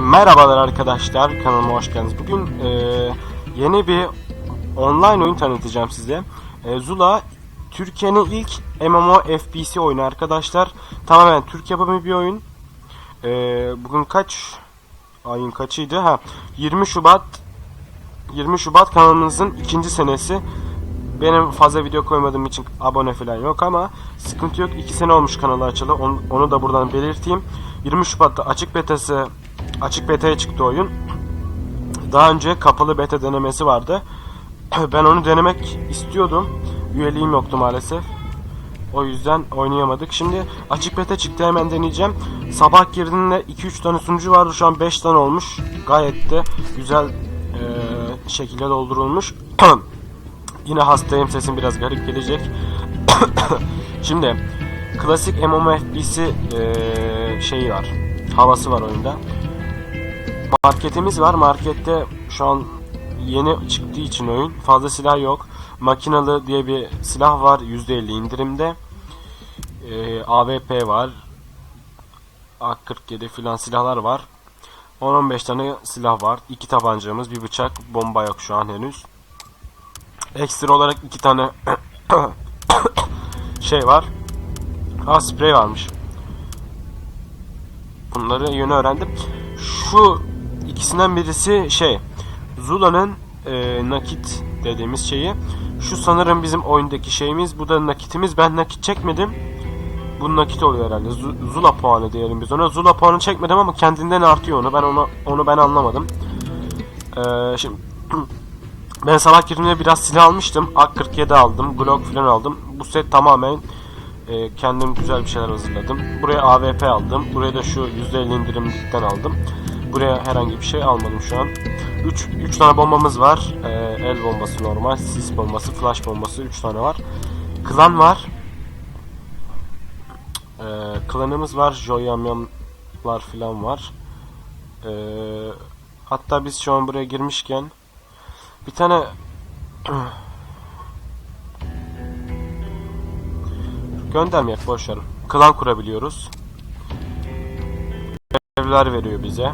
Merhabalar arkadaşlar, kanalıma hoş geldiniz. Bugün e, yeni bir online oyun tanıtacağım size. E, Zula, Türkiye'nin ilk MMO FPS oyunu arkadaşlar. Tamamen Türk yapımı bir oyun. E, bugün kaç ayın kaçıydı? Ha, 20 Şubat 20 Şubat kanalımızın ikinci senesi. Benim fazla video koymadığım için abone falan yok ama sıkıntı yok. 2 sene olmuş kanalı açılı. Onu, onu da buradan belirteyim. 20 Şubat'ta açık betası açık beta'ya çıktı oyun. Daha önce kapalı beta denemesi vardı. Ben onu denemek istiyordum. Üyeliğim yoktu maalesef. O yüzden oynayamadık. Şimdi açık beta çıktı hemen deneyeceğim. Sabah girdiğinde 2-3 tane sunucu vardı. Şu an 5 tane olmuş. Gayet de güzel eee, şekilde doldurulmuş. Yine hastayım sesim biraz garip gelecek. Şimdi klasik MMOFP'si eee şeyi var. Havası var oyunda. Marketimiz var. Markette şu an yeni çıktığı için oyun. Fazla silah yok. Makinalı diye bir silah var. %50 indirimde. Eee, AWP var. AK-47 filan silahlar var. 10-15 tane silah var. iki tabancamız, bir bıçak, bomba yok şu an henüz. Ekstra olarak iki tane şey var. Ha sprey varmış. Bunları yeni öğrendim. Şu ikisinden birisi şey Zula'nın e, nakit dediğimiz şeyi. Şu sanırım bizim oyundaki şeyimiz. Bu da nakitimiz. Ben nakit çekmedim. Bu nakit oluyor herhalde. Zu- Zula puanı diyelim biz ona. Zula puanı çekmedim ama kendinden artıyor onu. Ben onu onu ben anlamadım. Ee, şimdi ben sabah girdiğimde biraz silah almıştım. AK-47 aldım. Glock falan aldım. Bu set tamamen e, kendim güzel bir şeyler hazırladım. Buraya AWP aldım. Buraya da şu %50 indirimlikten aldım. Buraya herhangi bir şey almadım şu an. 3 3 tane bombamız var. E, el bombası normal, sis bombası, flash bombası 3 tane var. Klan var. E, klanımız var. Joyamyamlar falan var. E, hatta biz şu an buraya girmişken bir tane göndermeyek boşver. Klan kurabiliyoruz. Görevler veriyor bize.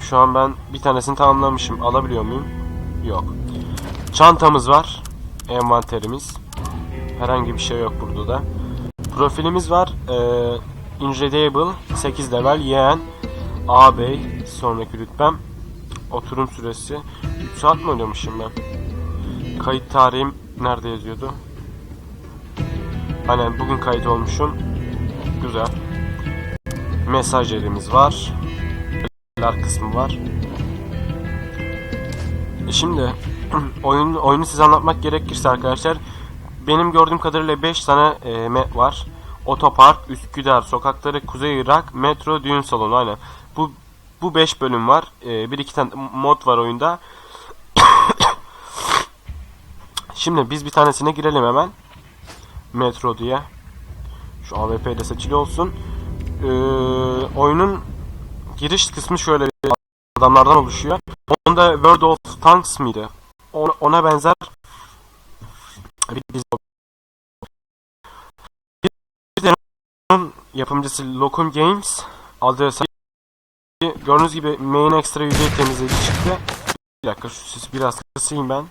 Şu an ben bir tanesini tamamlamışım. Alabiliyor muyum? Yok. Çantamız var. Envanterimiz. Herhangi bir şey yok burada da. Profilimiz var. Ee, Incredible 8 level yeğen ağabey sonraki rütbem oturum süresi 3 saat mi oynamışım ben? Kayıt tarihim nerede yazıyordu? Aynen bugün kayıt olmuşum. Güzel. Mesaj yerimiz var. Ler kısmı var. E Şimdi oyun oyunu size anlatmak gerekirse arkadaşlar benim gördüğüm kadarıyla 5 tane e, map var. Otopark, Üsküdar, sokakları, Kuzey Irak, metro, düğün salonu aynen. Bu bu 5 bölüm var. E, bir iki tane mod var oyunda. Şimdi biz bir tanesine girelim hemen. Metro diye. Şu AWP ile seçili olsun. Ee, oyunun giriş kısmı şöyle adamlardan oluşuyor. Onda World of Tanks mıydı? Ona, ona benzer bir dizi. Bir yapımcısı Locum Games adı gördüğünüz gibi main extra yüzey temizleyici çıktı. Bir dakika şu biraz kısayım ben.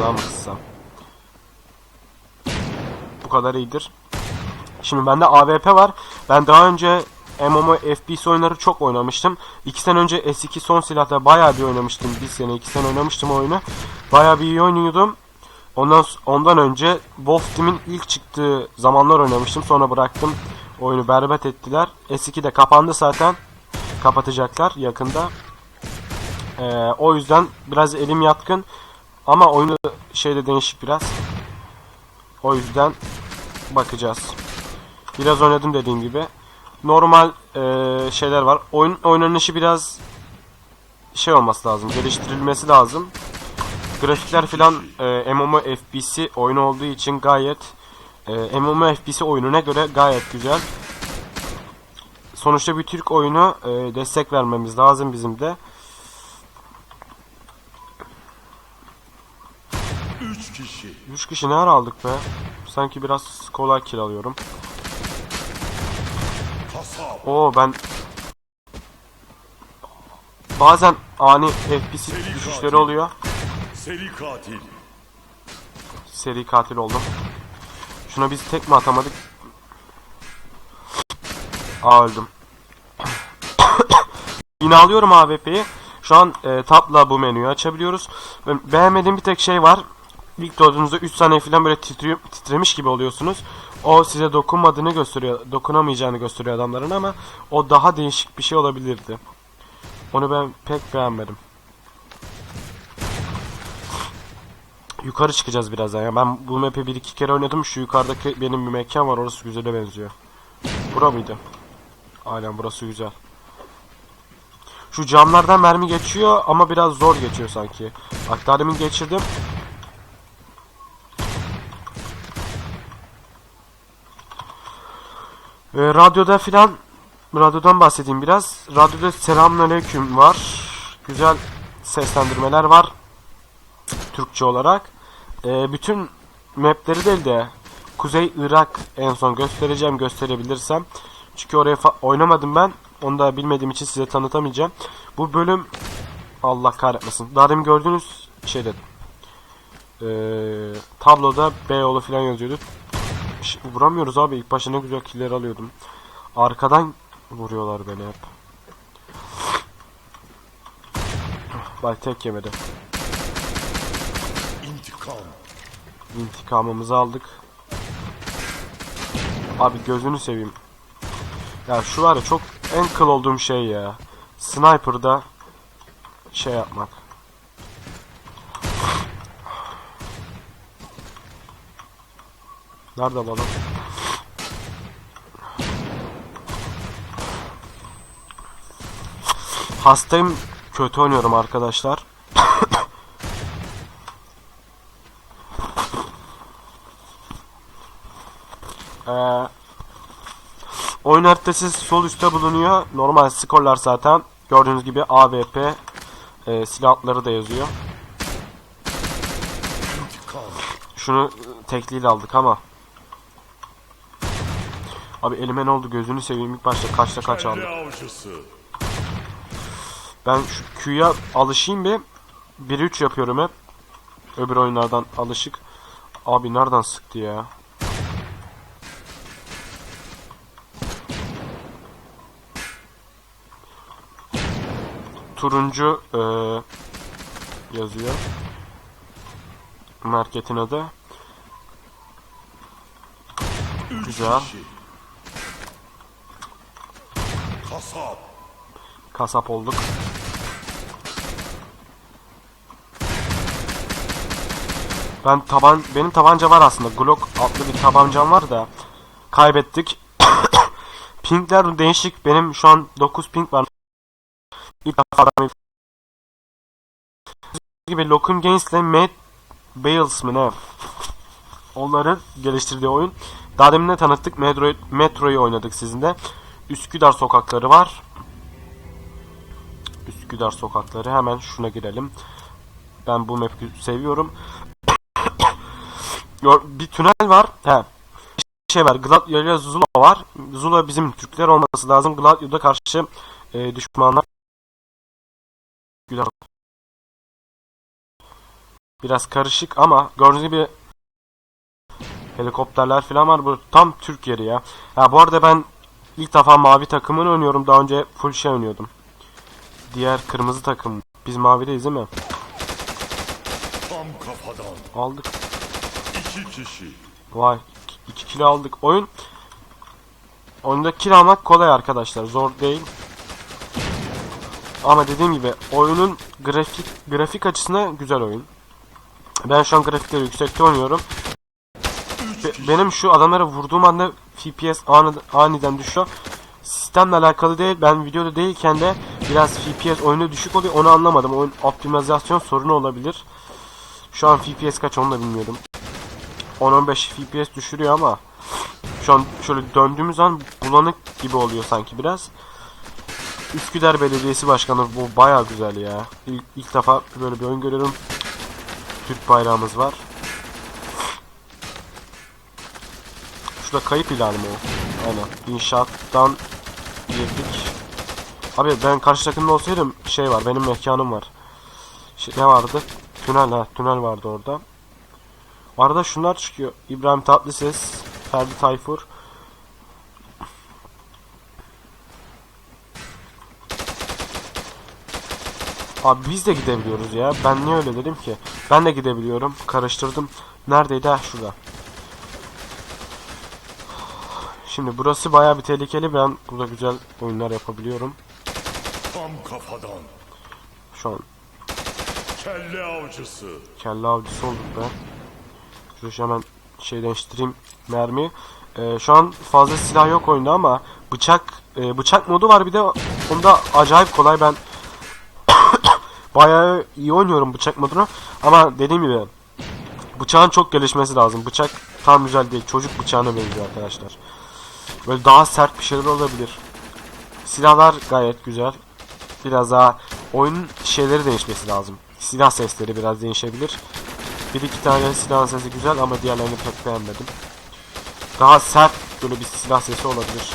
Daha mı kıssam? Bu kadar iyidir. Şimdi bende AWP var. Ben daha önce MMO FPS oyunları çok oynamıştım. 2 sene önce S2 son silahta bayağı bir oynamıştım. Bir sene 2 sene oynamıştım oyunu. Bayağı bir iyi oynuyordum. Ondan ondan önce Wolf Team'in ilk çıktığı zamanlar oynamıştım. Sonra bıraktım. Oyunu berbat ettiler. S2 de kapandı zaten. Kapatacaklar yakında. Ee, o yüzden biraz elim yatkın. Ama oyunu şeyde değişik biraz. O yüzden bakacağız. Biraz oynadım dediğim gibi. Normal eee, şeyler var. Oyun oynanışı biraz şey olması lazım. Geliştirilmesi lazım. Grafikler filan eee MMO FPS oyunu olduğu için gayet eee MMO FPS oyununa göre gayet güzel. Sonuçta bir Türk oyunu eee, destek vermemiz lazım bizim de. Üç kişi. 3 kişi ne ara aldık be? Sanki biraz kolay kiralıyorum. Oo ben bazen ani FPS düşüşleri oluyor. Seri katil. Seri katil oldum. Şuna biz tek mi atamadık? Aa öldüm. Yine alıyorum AWP'yi. Şu an e, tapla bu menüyü açabiliyoruz. Beğenmediğim bir tek şey var. İlk doğduğunuzda 3 saniye falan böyle titriyor, titremiş gibi oluyorsunuz. O size dokunmadığını gösteriyor, dokunamayacağını gösteriyor adamların ama o daha değişik bir şey olabilirdi. Onu ben pek beğenmedim. Yukarı çıkacağız birazdan ya. Ben bu map'i bir iki kere oynadım. Şu yukarıdaki benim bir mekan var. Orası güzele benziyor. Bura mıydı? Aynen burası güzel. Şu camlardan mermi geçiyor ama biraz zor geçiyor sanki. Demin geçirdim. Ee, radyoda filan radyodan bahsedeyim biraz. Radyoda selamünaleyküm var. Güzel seslendirmeler var. Türkçe olarak. Ee, bütün mapleri değil de Kuzey Irak en son göstereceğim gösterebilirsem. Çünkü oraya oynamadım ben. Onu da bilmediğim için size tanıtamayacağım. Bu bölüm Allah kahretmesin. Daha demin gördüğünüz şeyde ee, tabloda Beyoğlu falan yazıyordu. Ş- vuramıyoruz abi. İlk başta ne güzel killer alıyordum. Arkadan vuruyorlar beni hep. Bak tek yemedi. İntikam. İntikamımızı aldık. Abi gözünü seveyim. Ya şu var ya çok en kıl olduğum şey ya. Sniper'da şey yapmak. Nerede balon? Hastayım. Kötü oynuyorum arkadaşlar. Ee, oyun haritası sol üstte bulunuyor. Normal skorlar zaten. Gördüğünüz gibi AWP e, silahları da yazıyor. Şunu tekliyle aldık ama. Abi elime ne oldu gözünü seveyim ilk başta kaçta kaç aldım. Ben şu Q'ya alışayım bir. 1-3 yapıyorum hep. Öbür oyunlardan alışık. Abi nereden sıktı ya? Turuncu eee, yazıyor. Marketin adı. Güzel. Kasap. Kasap olduk. Ben taban benim tabanca var aslında. Glock adlı bir tabancam var da kaybettik. Pinkler değişik. Benim şu an 9 pink var. İlk defa ben- gibi Locum Games ile Matt Bales mı ne? Onların geliştirdiği oyun. Daha demin de tanıttık. Metro, Metro'yu oynadık sizinle. Üsküdar sokakları var. Üsküdar sokakları. Hemen şuna girelim. Ben bu map'i seviyorum. Bir tünel var. He. Şey var. Gladio ile Zula var. Zula bizim Türkler olması lazım. Gladio'da karşı e, düşmanlar. Biraz karışık ama gördüğünüz gibi helikopterler falan var. Bu tam Türk yeri ya. Ha bu arada ben ilk defa mavi takımını oynuyorum. Daha önce full şey oynuyordum. Diğer kırmızı takım. Biz mavideyiz değil mi? Tam kafadan. Aldık. İki kişi. Vay 2 kilo aldık. Oyun Oyunda kill almak kolay arkadaşlar. Zor değil. Ama dediğim gibi oyunun grafik grafik açısından güzel oyun. Ben şu an grafikleri yüksekte oynuyorum. Benim şu adamlara vurduğum anda FPS aniden düşüyor. Sistemle alakalı değil. Ben videoda değilken de biraz FPS oyunda düşük oluyor. Onu anlamadım. Oyun optimizasyon sorunu olabilir. Şu an FPS kaç onu da bilmiyorum. 10-15 FPS düşürüyor ama şu an şöyle döndüğümüz an bulanık gibi oluyor sanki biraz. Üsküdar Belediyesi Başkanı bu baya güzel ya. İlk, ilk defa böyle bir oyun görüyorum. Türk bayrağımız var. Şurada kayıp ilanı mı o? Aynen. İnşaattan girdik. Abi ben karşı takımda olsaydım şey var benim mekanım var. Şey, ne vardı? Tünel ha tünel vardı orada. Arada şunlar çıkıyor. İbrahim Tatlıses, Ferdi Tayfur. Abi biz de gidebiliyoruz ya. Ben niye öyle dedim ki? Ben de gidebiliyorum. Karıştırdım. Neredeydi? Ha şurada. Şimdi burası bayağı bir tehlikeli. Ben burada güzel oyunlar yapabiliyorum. Tam kafadan. Şu an Kelle avcısı. kelle avcısı olduk be. Şuraya hemen şey değiştireyim mermi. Ee, şu an fazla silah yok oyunda ama bıçak e, bıçak modu var bir de onda acayip kolay ben bayağı iyi oynuyorum bıçak modunu ama dediğim gibi bıçağın çok gelişmesi lazım. Bıçak tam güzel değil. Çocuk bıçağına benziyor arkadaşlar. Böyle daha sert bir şeyler olabilir. Silahlar gayet güzel. Biraz daha oyunun şeyleri değişmesi lazım. Silah sesleri biraz değişebilir. Bir iki tane silah sesi güzel ama diğerlerini pek beğenmedim. Daha sert böyle bir silah sesi olabilir.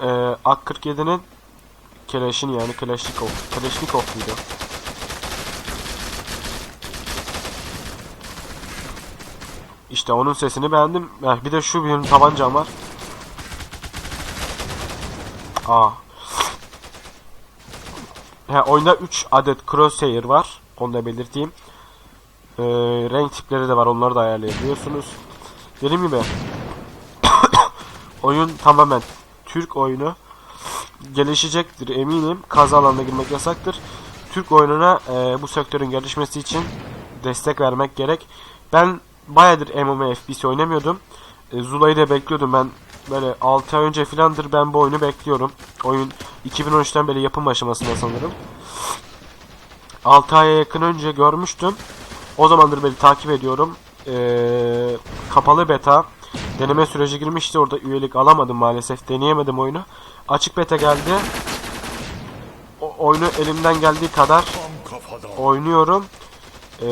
Ee, AK-47'nin Keleş'in yani Keleşnikov. Keleşnikov muydu? İşte onun sesini beğendim. Bir de şu benim tabancam var. Aa. He, oyunda 3 adet crosshair var. Onu da belirteyim. Ee, renk tipleri de var. Onları da ayarlayabiliyorsunuz. Dediğim gibi oyun tamamen Türk oyunu gelişecektir eminim. Kazı alanına girmek yasaktır. Türk oyununa e, bu sektörün gelişmesi için destek vermek gerek. Ben bayağıdır MMO FPS oynamıyordum. E, Zula'yı da bekliyordum ben. Böyle 6 ay önce filandır ben bu oyunu bekliyorum. Oyun 2013'ten beri yapım aşamasında sanırım. 6 aya yakın önce görmüştüm. O zamandır beri takip ediyorum. Ee, kapalı beta deneme süreci girmişti. Orada üyelik alamadım maalesef. Deneyemedim oyunu. Açık beta geldi. O, oyunu elimden geldiği kadar oynuyorum. Ee,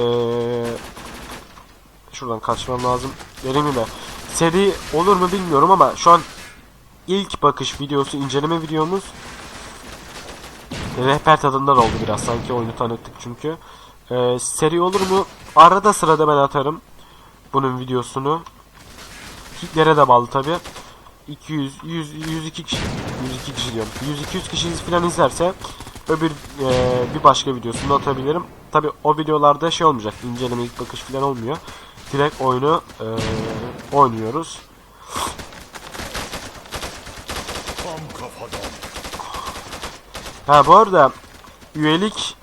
şuradan kaçmam lazım. Dediğim gibi seri olur mu bilmiyorum ama şu an ilk bakış videosu, inceleme videomuz rehber tadında da oldu biraz sanki oyunu tanıttık çünkü. Ee, seri olur mu? Arada sırada ben atarım bunun videosunu. Hitlere de bağlı tabi. 200, 100, 102 kişi, 102 kişi diyorum. 100-200 kişi falan izlerse öbür e, bir başka videosunu atabilirim. Tabi o videolarda şey olmayacak. inceleme ilk bakış falan olmuyor. Direkt oyunu e, oynuyoruz. Ha bu arada üyelik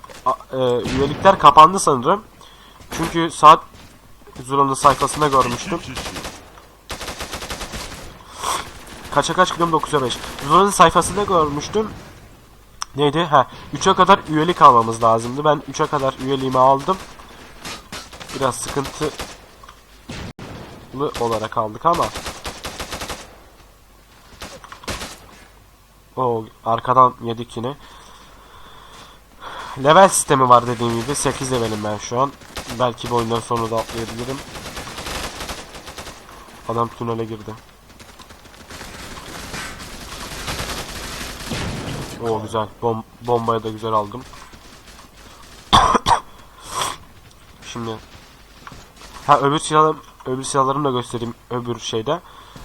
e, üyelikler kapandı sanırım. Çünkü saat Zula'nın sayfasında görmüştüm. Kaça kaç gidiyorum 9'a 5. Zula'nın sayfasında görmüştüm. Neydi? Ha 3'e kadar üyelik almamız lazımdı. Ben 3'e kadar üyeliğimi aldım. Biraz sıkıntılı olarak aldık ama. O arkadan yedik yine. Level sistemi var dediğim gibi 8 levelim ben şu an. Belki bu oyundan sonra da atlayabilirim. Adam tünele girdi. O güzel. Bom bombayı da güzel aldım. Şimdi ha öbür silahlar öbür silahlarını da göstereyim öbür şeyde.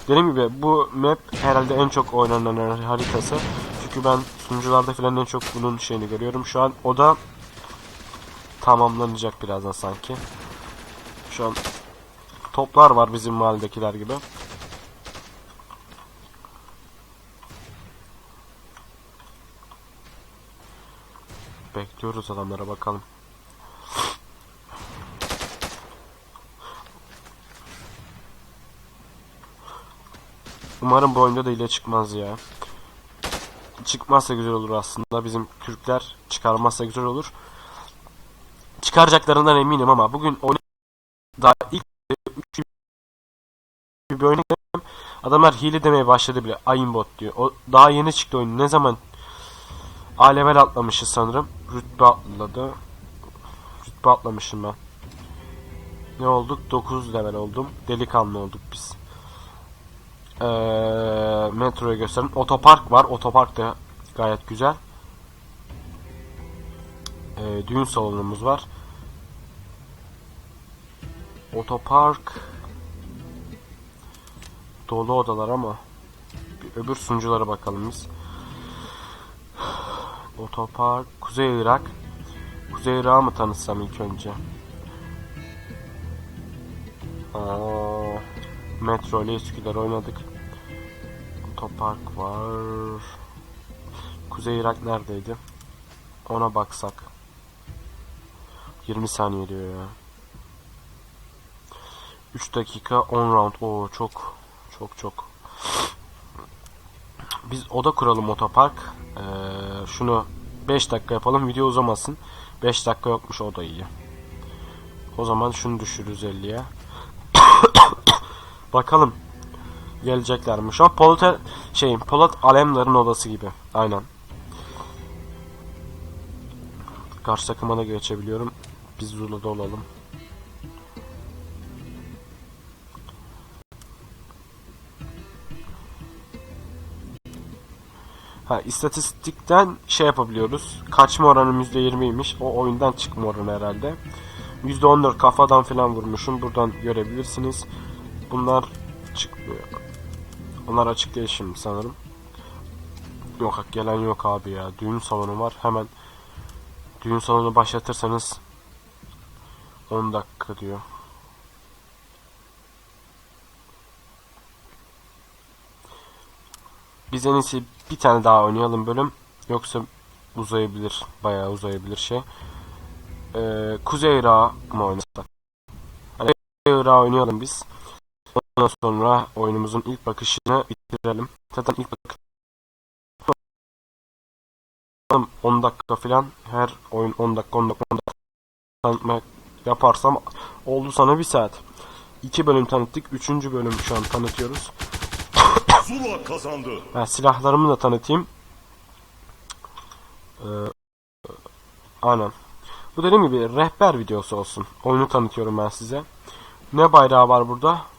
Dediğim gibi bu map herhalde en çok oynanan haritası. Çünkü ben sunucularda falan en çok bunun şeyini görüyorum. Şu an o da tamamlanacak birazdan sanki. Şu an toplar var bizim mahalledekiler gibi. Bekliyoruz adamlara bakalım. Umarım bu oyunda da ile çıkmaz ya. Çıkmazsa güzel olur aslında. Bizim Türkler çıkarmazsa güzel olur. Çıkaracaklarından eminim ama bugün oyun daha ilk üç bir oyun Adamlar hile demeye başladı bile. Aimbot diyor. O daha yeni çıktı oyun. Ne zaman A level atlamışız sanırım. Rütbe atladı. Rütbe atlamışım ben. Ne olduk? 9 level oldum. Delikanlı olduk biz. Ee, metroyu gösterin. Otopark var. Otopark da gayet güzel. Ee, düğün salonumuz var. Otopark dolu odalar ama bir öbür sunuculara bakalım biz. Otopark Kuzey Irak. Kuzey Irak'ı mı tanıtsam ilk önce? Aa, Metro ile Üsküdar oynadık. Otopark var. Kuzey Irak neredeydi? Ona baksak. 20 saniye diyor ya. 3 dakika 10 round. Oo çok çok çok. Biz oda kuralım otopark. Ee, şunu 5 dakika yapalım. Video uzamasın. 5 dakika yokmuş o da iyi. O zaman şunu düşürürüz 50'ye. Bakalım. Gelecekler mi? Şu an Polat şeyin Polat Alemdar'ın odası gibi. Aynen. Karşı takıma da geçebiliyorum. Biz Zula'da olalım. Ha istatistikten şey yapabiliyoruz. Kaçma oranım %20'ymiş. O oyundan çıkma oranı herhalde. %14 kafadan falan vurmuşum. Buradan görebilirsiniz. Bunlar çıkmıyor. Onlar açık değil şimdi sanırım. Yok gelen yok abi ya. Düğün salonu var. Hemen düğün salonu başlatırsanız 10 dakika diyor. Biz en iyisi bir tane daha oynayalım bölüm. Yoksa uzayabilir. Bayağı uzayabilir şey. Ee, Kuzey Irak'ı mı oynasak? Hani Kuzey Irak'ı oynayalım biz. Ondan sonra oyunumuzun ilk bakışını bitirelim. Zaten ilk bakış 10 dakika falan her oyun 10 dakika 10 dakika 10 dakika yaparsam oldu sana bir saat. 2 bölüm tanıttık. 3. bölüm şu an tanıtıyoruz. Zula kazandı. Ben silahlarımı da tanıtayım. Ee, aynen. Bu dediğim gibi rehber videosu olsun. Oyunu tanıtıyorum ben size. Ne bayrağı var burada?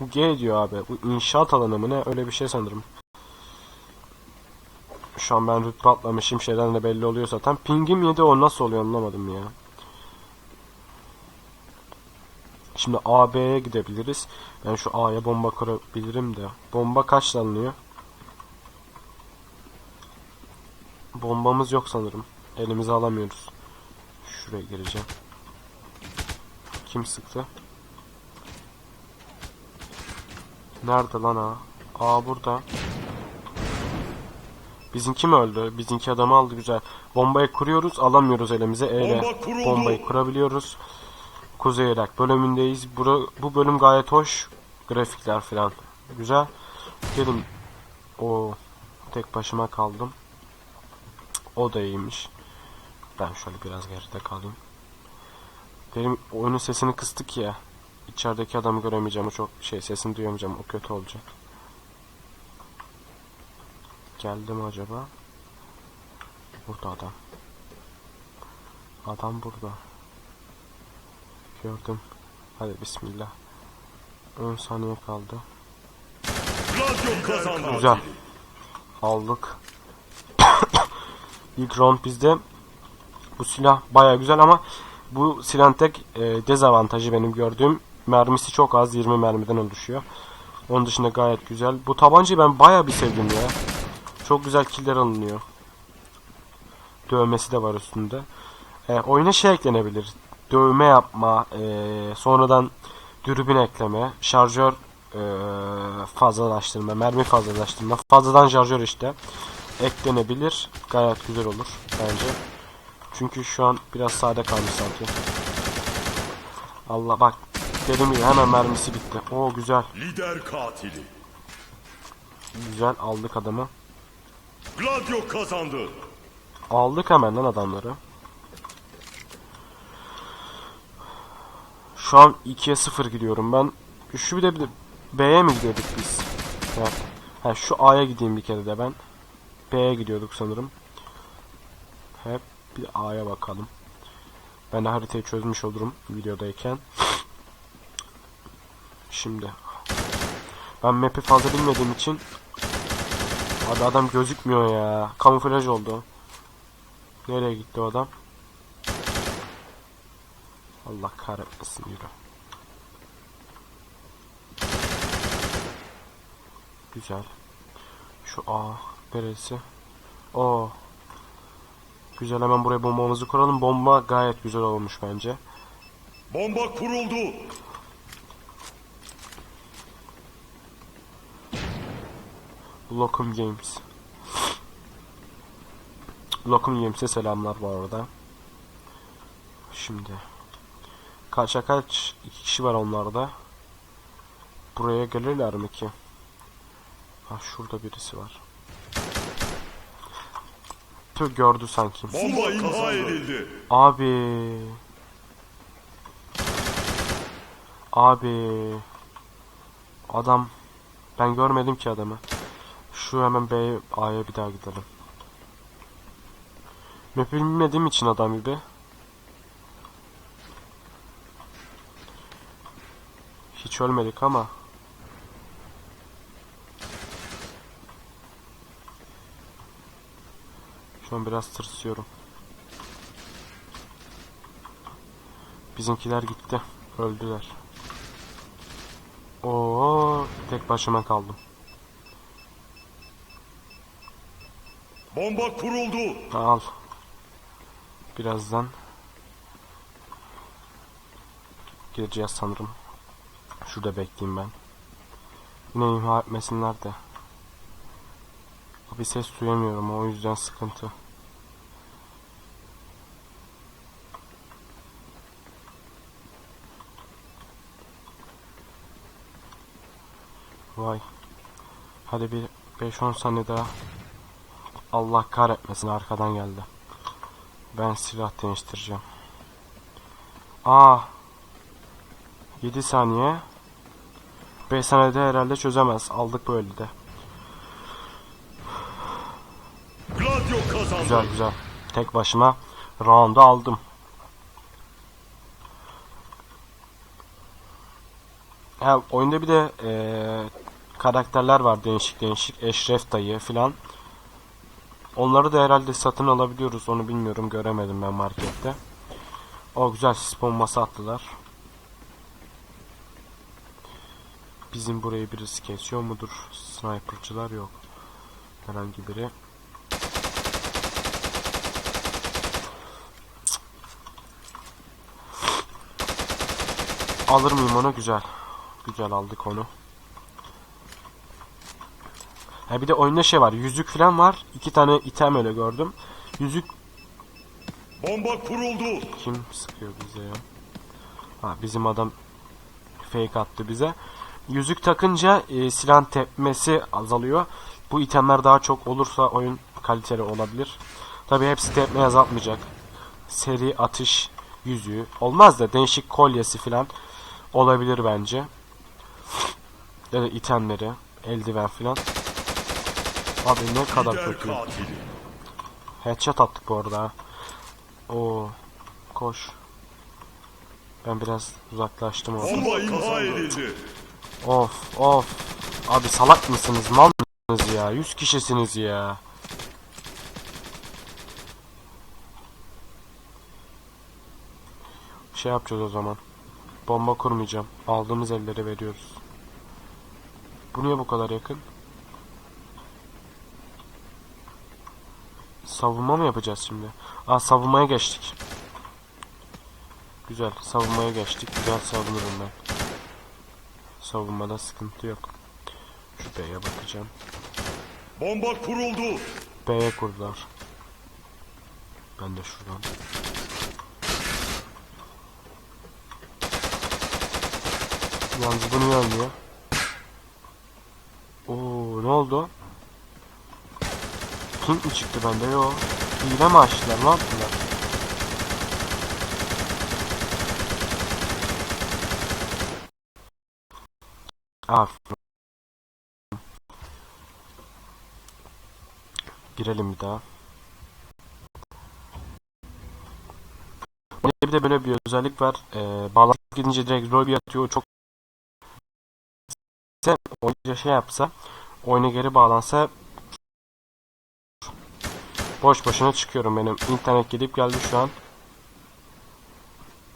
Bu G diyor abi. Bu inşaat alanı mı ne? Öyle bir şey sanırım. Şu an ben rütbe atlamışım. Şeyden de belli oluyor zaten. Pingim 7 o nasıl oluyor anlamadım ya. Şimdi A, B'ye gidebiliriz. Ben şu A'ya bomba kurabilirim de. Bomba kaç alınıyor? Bombamız yok sanırım. Elimize alamıyoruz. Şuraya gireceğim. Kim sıktı? Nerede lan A? A burada. Bizimki mi öldü? Bizimki adamı aldı güzel. Bombayı kuruyoruz alamıyoruz elimize. E ile Bomba bombayı kurabiliyoruz. Kuzey Irak bölümündeyiz. Bura, bu bölüm gayet hoş. Grafikler falan. Güzel. Gelin. O tek başıma kaldım. O da iyiymiş. Ben şöyle biraz geride kalayım. Benim oyunun sesini kıstık ya. İçerideki adamı göremeyeceğim. O çok şey sesini duyamayacağım. O kötü olacak. Geldi mi acaba? Burada adam. Adam burada. Gördüm. Hadi bismillah. 10 saniye kaldı. Güzel. Aldık. İlk round bizde. Bu silah baya güzel ama bu silahın tek e, dezavantajı benim gördüğüm mermisi çok az 20 mermiden oluşuyor. Onun dışında gayet güzel. Bu tabancayı ben baya bir sevdim ya. Çok güzel killer alınıyor. Dövmesi de var üstünde. E, oyuna şey eklenebilir. Dövme yapma, e, sonradan dürbün ekleme, şarjör e, fazlalaştırma, mermi fazlalaştırma, fazladan şarjör işte eklenebilir. Gayet güzel olur bence. Çünkü şu an biraz sade kalmış sanki. Allah bak dedim ya hemen mermisi bitti. Oo güzel. Lider katili. Güzel aldık adamı. Gladio kazandı. Aldık hemen lan adamları. Şu an 2'ye 0 gidiyorum ben. Şu bir de bir de B'ye mi gidiyorduk biz? Ha. ha şu A'ya gideyim bir kere de ben. B'ye gidiyorduk sanırım. Hep bir A'ya bakalım. Ben de haritayı çözmüş olurum videodayken. Şimdi. Ben map'i fazla bilmediğim için Abi adam gözükmüyor ya. Kamuflaj oldu. Nereye gitti o adam? Allah kahretmesin yürü. Güzel. Şu A neresi? O. Güzel hemen buraya bombamızı kuralım. Bomba gayet güzel olmuş bence. Bomba kuruldu. Locum Games. Locum Games'e selamlar bu arada. Şimdi. Kaça kaç? iki kişi var onlarda. Buraya gelirler mi ki? Ha şurada birisi var. Tüh gördü sanki. Bomba imha edildi. Abi. Abi. Adam. Ben görmedim ki adamı. Şu hemen B'ye A'ya bir daha gidelim. Map bilmediğim için adam gibi. Hiç ölmedik ama. Şu an biraz tırsıyorum. Bizimkiler gitti. Öldüler. Oo, tek başıma kaldım. Bomba kuruldu. Al. Birazdan gireceğiz sanırım. Şurada bekleyeyim ben. Yine imha etmesinler de. Bir ses duyamıyorum o yüzden sıkıntı. Vay. Hadi bir 5-10 saniye daha. Allah kahretmesin arkadan geldi. Ben silah değiştireceğim. Aa. 7 saniye. 5 saniyede herhalde çözemez. Aldık böyle de. Güzel güzel. Tek başıma round'u aldım. Ha, oyunda bir de eee, karakterler var değişik değişik. Eşref dayı filan. Onları da herhalde satın alabiliyoruz. Onu bilmiyorum. Göremedim ben markette. O güzel sis bombası attılar. Bizim burayı birisi kesiyor mudur? Sniper'cılar yok. Herhangi biri. Alır mıyım onu? Güzel. Güzel aldık onu. Ha bir de oyunda şey var. Yüzük falan var. İki tane item öyle gördüm. Yüzük Bomba kuruldu. kim sıkıyor bize ya? Ha bizim adam fake attı bize. Yüzük takınca e, silah tepmesi azalıyor. Bu itemler daha çok olursa oyun kaliteli olabilir. Tabi hepsi tepmeyi azaltmayacak. Seri atış yüzüğü. Olmaz da değişik kolyesi falan olabilir bence. Ya da itemleri, eldiven falan. Abi ne kadar kötü. Headshot attık bu arada. Oo. Koş. Ben biraz uzaklaştım orada. Bomba imha edildi. Of of. Abi salak mısınız? Mal mısınız ya? 100 kişisiniz ya. Şey yapacağız o zaman. Bomba kurmayacağım. Aldığımız elleri veriyoruz. Bu niye bu kadar yakın? Savunma mı yapacağız şimdi? Aa savunmaya geçtik. Güzel. Savunmaya geçtik. Güzel savunurum ben. Savunmada sıkıntı yok. Şu B'ye bakacağım. Bomba kuruldu. B'ye kurdular. Ben de şuradan. Yalnız bu niye ölmüyor? Oo ne oldu? Pink mi çıktı bende? Yo. Hile mi açtılar? Ne yaptılar? Aferin. Girelim bir daha. Bir de böyle bir özellik var. Ee, bağlantı gidince direkt lobby atıyor. Çok oyuncu şey yapsa oyuna geri bağlansa boş boşuna çıkıyorum benim. İnternet gidip geldi şu an.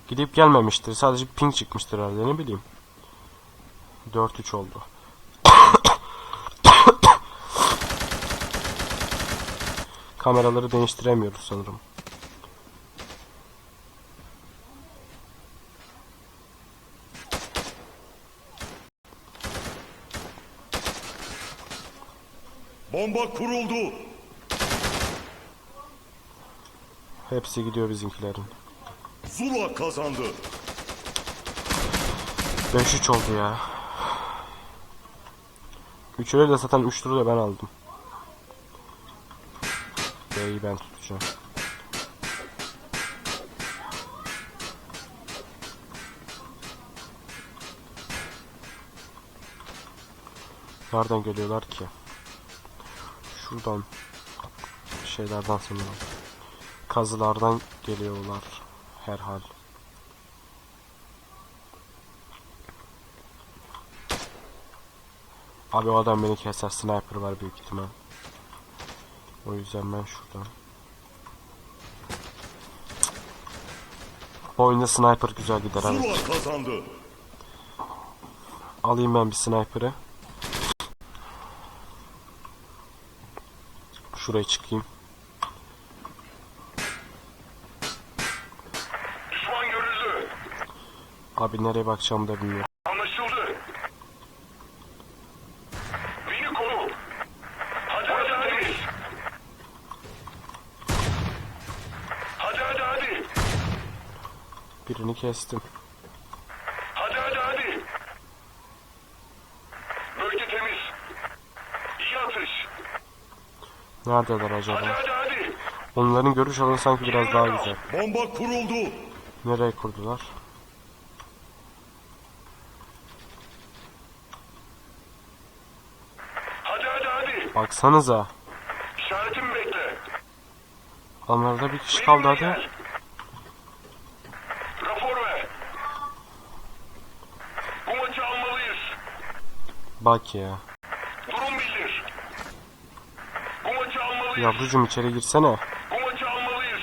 Gidip gelmemiştir. Sadece ping çıkmıştır herhalde. Ne bileyim. 4-3 oldu. Kameraları değiştiremiyoruz sanırım. Bomba kuruldu. Hepsi gidiyor bizimkilerin Zula kazandı. 5-3 oldu ya. 3 öyle de zaten 3 turu da ben aldım. B'yi ben tutacağım. Nereden geliyorlar ki? Şuradan şeylerden sanırım. Kazılardan geliyorlar herhal. Abi o adam beni keser. Sniper var büyük ihtimal. O yüzden ben şuradan. Bu oyunda sniper güzel gider kazandı. Alayım ben bir sniper'ı. Şuraya çıkayım. Abi nereye bakacağımı da bilmiyorum. Anlaşıldı. Beni koru. Hadi hadi hadi. Hadi hadi hadi. Birini kestim. Hadi hadi hadi. Bölge temiz. İyi atış. Neredeler Hadi acaba? hadi hadi. Onların görüş alanı sanki biraz daha güzel. Bomba kuruldu. Nereye kurdular? Hadi hadi hadi. Baksanıza. İşaretimi bekle. Onlarda bir kişi kaldı hadi. Gel. Rapor ver. Bu maçı almalıyız. Bak ya. Durum bildir. Bu maçı almalıyız. Yavrucuğum içeri girsene. Bu maçı almalıyız.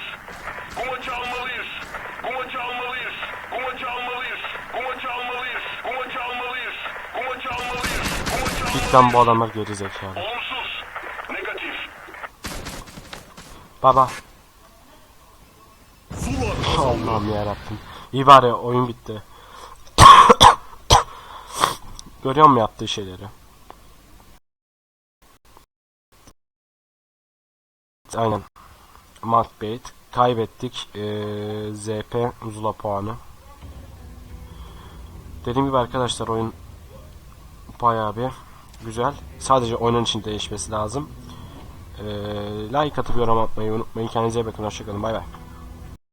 Bu maçı almalıyız. Bu maçı almalıyız. Bu maçı almalıyız. Bu maçı almalıyız. Bu maçı almalıyız. Bu maçı almalıyız. Bu maçı almalıyız. Cidden bu adamlar geri zekalı. Olumsuz. Baba. Allah'ım yarabbim. İyi bari oyun bitti. Görüyor musun yaptığı şeyleri? Aynen. Macbeth. Kaybettik. Ee, ZP Zula puanı. Dediğim gibi arkadaşlar oyun bayağı bir güzel. Sadece oyunun için değişmesi lazım. Ee, like atıp yorum atmayı unutmayın. Kendinize iyi bakın. Hoşçakalın. Bay bay.